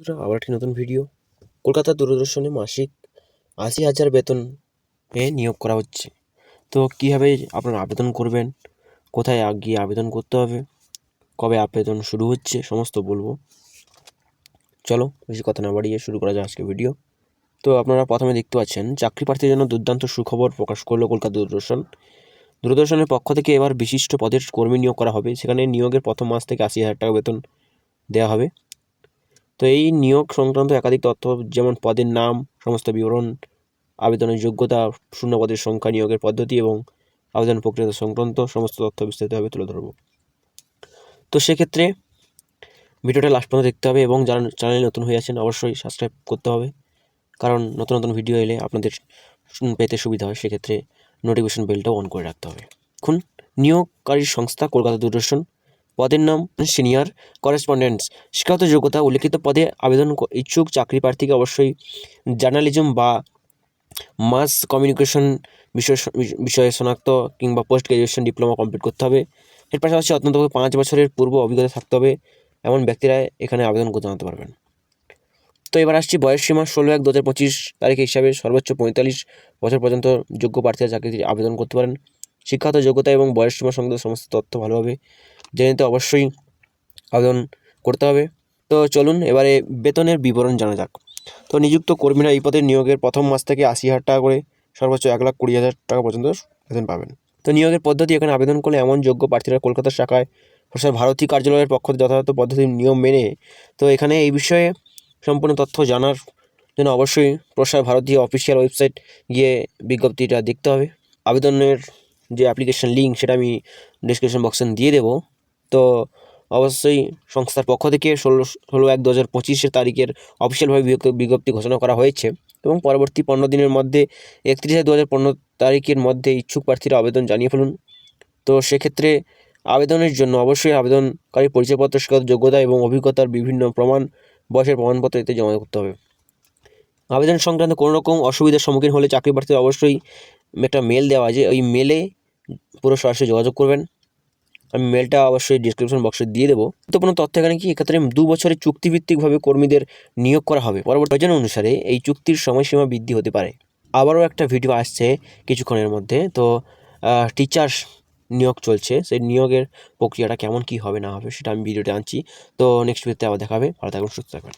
বন্ধুরা, আবার একটি নতুন ভিডিও কলকাতা দূরদর্শনে মাসিক আশি হাজার বেতন এ নিয়োগ করা হচ্ছে। তো কীভাবে আপনারা আবেদন করবেন? কোথায় গিয়ে আবেদন করতে হবে? কবে আবেদন শুরু হচ্ছে? সমস্ত বলব। চলো, বেশি কথা না বাড়িয়ে শুরু করা যায় আজকে ভিডিও তো আপনারা প্রথমে দেখতে পাচ্ছেন, চাকরি প্রার্থীর জন্য দুর্দান্ত সুখবর প্রকাশ করল কলকাতা দূরদর্শন। দূরদর্শনের পক্ষ থেকে এবার বিশিষ্ট পদের কর্মী নিয়োগ করা হবে। সেখানে নিয়োগের প্রথম মাস থেকে আশি হাজার টাকা বেতন দেওয়া হবে। তো এই নিয়োগ সংক্রান্ত একাধিক তথ্য, যেমন পদের নাম, সমস্ত বিবরণ, আবেদনের যোগ্যতা, শূন্য পদের সংখ্যা নিয়োগের পদ্ধতি এবং আবেদন প্রক্রিয়া সংক্রান্ত সমস্ত তথ্য বিস্তারিতভাবে তুলে ধরবো। তো সেক্ষেত্রে ভিডিওটা লাস্ট পর্যন্ত দেখতে হবে এবং যারা চ্যানেলে নতুন হয়ে আছেন অবশ্যই সাবস্ক্রাইব করতে হবে। কারণ নতুন নতুন ভিডিও এলে আপনাদের পেতে সুবিধা হয়, সেক্ষেত্রে নোটিফিকেশন বেলটাও অন করে রাখতে হবে। এখন নিয়োগকারী সংস্থা কলকাতা দূরদর্শন। পদের নাম সিনিয়র করেসপন্ডেন্টস। শিক্ষাগত যোগ্যতা উল্লিখিত পদে আবেদন ইচ্ছুক চাকরি প্রার্থীকে অবশ্যই জার্নালিজম বা মাস কমিউনিকেশন বিষয় বিষয়ে শনাক্ত কিংবা পোস্ট গ্রাজুয়েশন ডিপ্লোমা কমপ্লিট করতে হবে। এর পাশাপাশি অত্যন্ত পাঁচ বছরের পূর্ব অভিজ্ঞতা থাকতে হবে। এমন ব্যক্তিরা এখানে আবেদন করতে জানাতে পারবেন। তো এবার আসছি বয়স সীমা ষোলো এক দু হাজার পঁচিশ তারিখ হিসাবে সর্বোচ্চ পঁয়তাল্লিশ বছর পর্যন্ত যোগ্য প্রার্থীরা চাকরিতে আবেদন করতে পারেন। শিক্ষাগত যোগ্যতা এবং বয়স সীমা সংক্রান্ত সমস্ত তথ্য ভালোভাবে জেনে নিতে অবশ্যই আবেদন করতে হবে। তো চলুন এবারে বেতনের বিবরণ জানা যাক। তো নিযুক্ত কর্মীরা এই পদে নিয়োগের প্রথম মাস থেকে আশি হাজার টাকা করে সর্বোচ্চ এক লাখ কুড়ি হাজার টাকা পর্যন্ত বেতন পাবেন। তো নিয়োগের পদ্ধতি এখানে আবেদন করলে এমন যোগ্য প্রার্থীরা কলকাতা শাখায় প্রসার ভারতী কার্যালয়ের পক্ষ থেকে যথাযথ পদ্ধতির নিয়ম মেনে তো এখানে এই বিষয়ে সম্পূর্ণ তথ্য জানার জন্য অবশ্যই প্রসার ভারতীয় অফিসিয়াল ওয়েবসাইট গিয়ে বিজ্ঞপ্তিটা দেখতে হবে। আবেদনের যে অ্যাপ্লিকেশন লিঙ্ক সেটা আমি ডিসক্রিপশন বক্সে দিয়ে দেবো। তো অবশ্যই সংস্থার পক্ষ থেকে ষোলো ষোলো এক দু হাজার পঁচিশের তারিখের অফিসিয়ালভাবে বিজ্ঞ- বিজ্ঞপ্তি ঘোষণা করা হয়েছে এবং পরবর্তী পনেরো দিনের মধ্যে একত্রিশে দু হাজার পনেরো তারিখের মধ্যে ইচ্ছুক প্রার্থীরা আবেদন জানিয়ে ফেলুন। তো সেক্ষেত্রে আবেদনের জন্য অবশ্যই আবেদনকারী পরিচয়পত্র, শিক্ষাগত যোগ্যতা এবং অভিজ্ঞতার বিভিন্ন প্রমাণ, বয়সের প্রমাণপত্র এতে জমা করতে হবে। আবেদন সংক্রান্ত কোনো রকম অসুবিধার সম্মুখীন হলে চাকরি প্রার্থীদের অবশ্যই একটা মেল দেওয়া আছে। ওই মেলে পুরো সরাসরি যোগাযোগ করবেন। আমি মেলটা অবশ্যই ডিসক্রিপশন বক্সে দিয়ে দেবো। গুরুত্বপূর্ণ তথ্য এখানে কি? এক্ষেত্রে দু বছরের চুক্তিভিত্তিকভাবে কর্মীদের নিয়োগ করা হবে। পরবর্তী প্রয়োজন অনুসারে এই চুক্তির সময়সীমা বৃদ্ধি হতে পারে। আবারও একটা ভিডিও আসছে কিছুক্ষণের মধ্যে। তো টিচার্স নিয়োগ চলছে। সেই নিয়োগের প্রক্রিয়াটা কেমন কী হবে না হবে সেটা আমি ভিডিওতে আনছি। তো নেক্সট ভিডিওতে আবার দেখাবে ভালো থাকবেন সুস্থ থাকবেন